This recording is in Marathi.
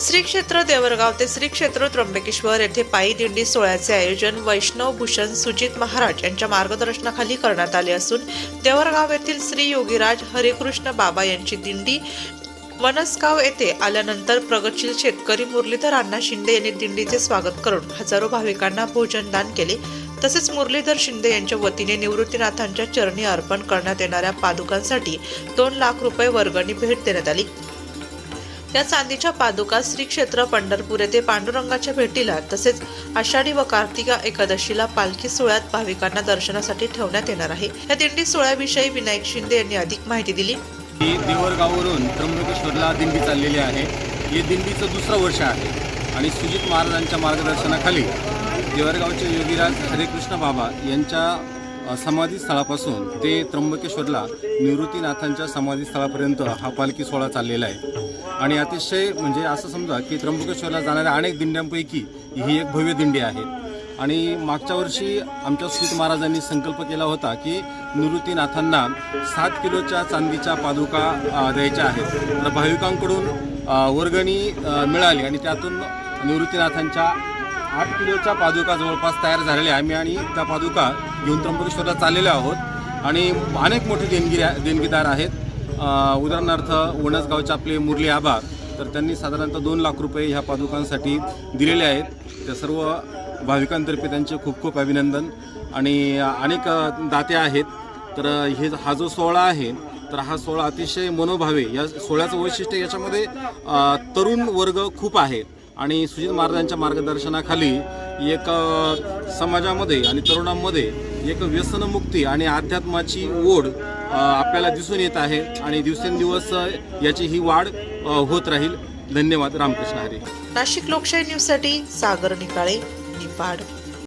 श्री क्षेत्र देवरगाव ते श्री क्षेत्र त्र्यंबकेश्वर येथे पायी दिंडी सोहळ्याचे आयोजन वैष्णव भूषण सुजित महाराज यांच्या मार्गदर्शनाखाली करण्यात आले असून देवरगाव येथील श्री योगीराज हरिकृष्ण बाबा यांची दिंडी वनसगाव येथे आल्यानंतर प्रगतशील शेतकरी मुरलीधर अण्णा शिंदे यांनी दिंडीचे स्वागत करून हजारो भाविकांना भोजन दान केले. तसेच मुरलीधर शिंदे यांच्या वतीने निवृत्तीनाथांच्या चरणी अर्पण करण्यात येणाऱ्या पादुकांसाठी दोन लाख रुपये वर्गणी भेट देण्यात आली. या चांदीच्या पादुका श्री क्षेत्र पंढरपूर येथे पांडुरंगाच्या भेटीला तसेच आषाढी व कार्तिका एकादशीला पालखी सोहळ्यात भाविकांना दर्शनासाठी ठेवण्यात येणार आहे. या दिंडी सोहळ्याविषयी विनायक शिंदे यांनी अधिक माहिती दिली. ही देवरगाववरून त्र्यंबकेश्वरला दिंडी चाललेली आहे. हे दिंडीचं दुसरं वर्ष आहे. आणि सुजित महाराजांच्या मार्गदर्शनाखाली देवरगावचे योगीराज हरेकृष्ण बाबा यांच्या समाधी समाधीस्थळापासून ते त्र्यंबकेश्वरला निवृत्तीनाथांच्या समाधीस्थळापर्यंत हा पालखी सोहळा चाललेला आहे. आणि अतिशय म्हणजे असं समजा की त्र्यंबकेश्वरला जाणाऱ्या अनेक दिंड्यांपैकी ही एक भव्य दिंडी आहे. आणि मागच्या वर्षी आमच्या सुत महाराजांनी संकल्प केला होता की निवृत्तीनाथांना सात किलोच्या चांदीच्या पादुका द्यायच्या आहेत. तर भाविकांकडून वर्गणी मिळाली आणि त्यातून निवृत्तीनाथांच्या आठ किलोच्या पादुका जवळपास तयार झालेल्या आहे. आम्ही आणि त्या पादुका घेऊन त्र्यंबकेश्वरला चाललेलो आहोत. आणि अनेक मोठे देणगी देणगीदार आहेत. उदाहरणार्थ वणसगावचे आपले मुरली आबा तर त्यांनी साधारणतः दोन लाख रुपये ह्या पादुकांसाठी दिलेले आहेत. त्या सर्व भाविकांतर्फे त्यांचे खूप खूप अभिनंदन. आणि अनेक दाते आहेत. तर हे हा जो सोहळा आहे तर हा सोहळा अतिशय मनोभावे या सोहळ्याचं वैशिष्ट्य याच्यामध्ये तरुण वर्ग खूप आहे. आणि सुजित महाराजांच्या मार्गदर्शनाखाली एक समाजामध्ये आणि तरुणांमध्ये एक व्यसनमुक्ती आणि अध्यात्माची ओढ आपल्याला दिसून येत आहे आणि दिवसेंदिवस याची ही वाढ होत राहील. धन्यवाद. रामकृष्ण हरी. नाशिक लोकशाही न्यूजसाठी सागर निकाळे निपाड